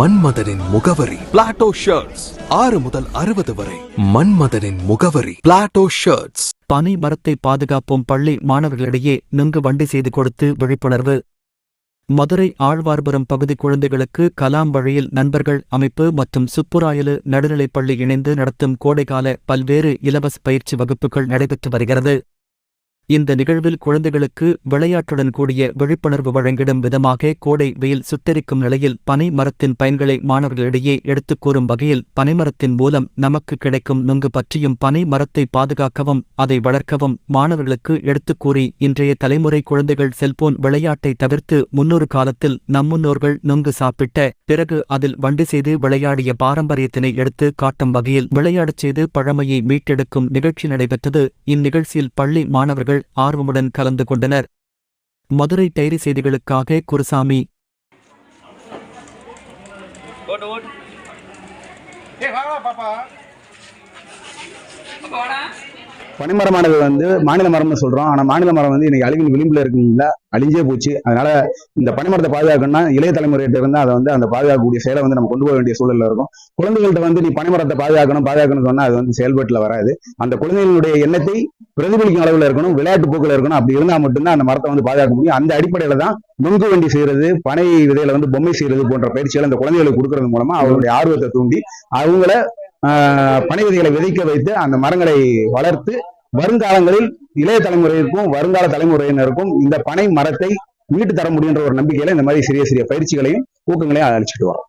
மன்மதனின் முகவரி. Plato shirts ஆறு முதல் அறுபது வரை. மன்மதனின் முகவரி. பிளாட்டோ ஷர்ட்ஸ் பனை மரத்தை பாதுகாப்போம் பள்ளி மாணவர்களிடையே நுங்கு வண்டி செய்து கொடுத்து விழிப்புணர்வு. மதுரை ஆழ்வார்புரம் பகுதி குழந்தைகளுக்கு கலாம் வழியில் நண்பர்கள் அமைப்பு மற்றும் சுப்புராயலு நடுநிலைப்பள்ளி இணைந்து நடத்தும் கோடைகால பல்வேறு இலவச பயிற்சி வகுப்புகள் நடைபெற்று வருகிறது. இந்த நிகழ்வில் குழந்தைகளுக்கு விளையாட்டுடன் கூடிய விழிப்புணர்வு வழங்கிடும் விதமாக கோடை வெயில் சுட்டெரிக்கும் நிலையில் பனை மரத்தின் பயன்களை மாணவர்களிடையே எடுத்துக் கூறும் வகையில் பனைமரத்தின் மூலம் நமக்கு கிடைக்கும் நுங்கு பற்றியும் பனை மரத்தை பாதுகாக்கவும் அதை வளர்க்கவும் மாணவர்களுக்கு எடுத்துக் கூறி இன்றைய தலைமுறை குழந்தைகள் செல்போன் விளையாட்டை தவிர்த்து முன்னொரு காலத்தில் நம்முன்னோர்கள் நுங்கு சாப்பிட்ட பிறகு அதில் வண்டி செய்து விளையாடிய பாரம்பரியத்தினை எடுத்து காட்டும் வகையில் விளையாடச் செய்து பழமையை மீட்டெடுக்கும் நிகழ்ச்சி நடைபெற்றது. இந்நிகழ்ச்சியில் பள்ளி மாணவர்கள் ஆர்வமுடன் கலந்து கொண்டனர். மதுரை டைரி செய்திகளுக்காக குருசாமி. பாப்பா பனைமரமானது வந்து மாநில மரம்னு சொல்றோம். ஆனா மாநில மரம் வந்து இன்னைக்கு அழிவின் விளிம்புல இருக்குங்களா அழிஞ்சே போச்சு. அதனால இந்த பனைமரத்தை பாதுகாக்கணும்னா இளைய தலைமுறையிட்ட இருந்தா அதை வந்து அந்த பாதுகாக்கக்கூடிய செயலை வந்து நம்ம கொண்டு போக வேண்டிய சூழல்ல இருக்கும். குழந்தைகள்கிட்ட வந்து நீ பனைமரத்தை பாதுகாக்கணும் பாதுகாக்கணும்னு சொன்னா அது வந்து செயல்பாட்டுல வராது. அந்த குழந்தைகளுடைய எண்ணத்தை பிரதிபலிக்கும் அளவுல இருக்கணும் விளையாட்டு போக்குல இருக்கணும். அப்படி இருந்தா மட்டும்தான் அந்த மரத்தை வந்து பாதுகாக்க முடியும். அந்த அடிப்படையில தான் நுங்கு வண்டி செய்யறது பனை விதையில வந்து பொம்மை செய்யறது போன்ற பயிற்சிகளை அந்த குழந்தைகளுக்கு கொடுக்கறது மூலமா அவருடைய ஆர்வத்தை தூண்டி அவங்கள பனை விதைகளை விதைக்க வைத்து அந்த மரங்களை வளர்த்து வருங்காலங்களில் இளைய தலைமுறைக்கும் வருங்கால தலைமுறையினருக்கும் இந்த பனை மரத்தை மீட்டு தர முடியுன்ற ஒரு நம்பிக்கையில இந்த மாதிரி சிறிய சிறிய பயிற்சிகளையும் ஊக்கங்களையும் அழைச்சிட்டு வரோம்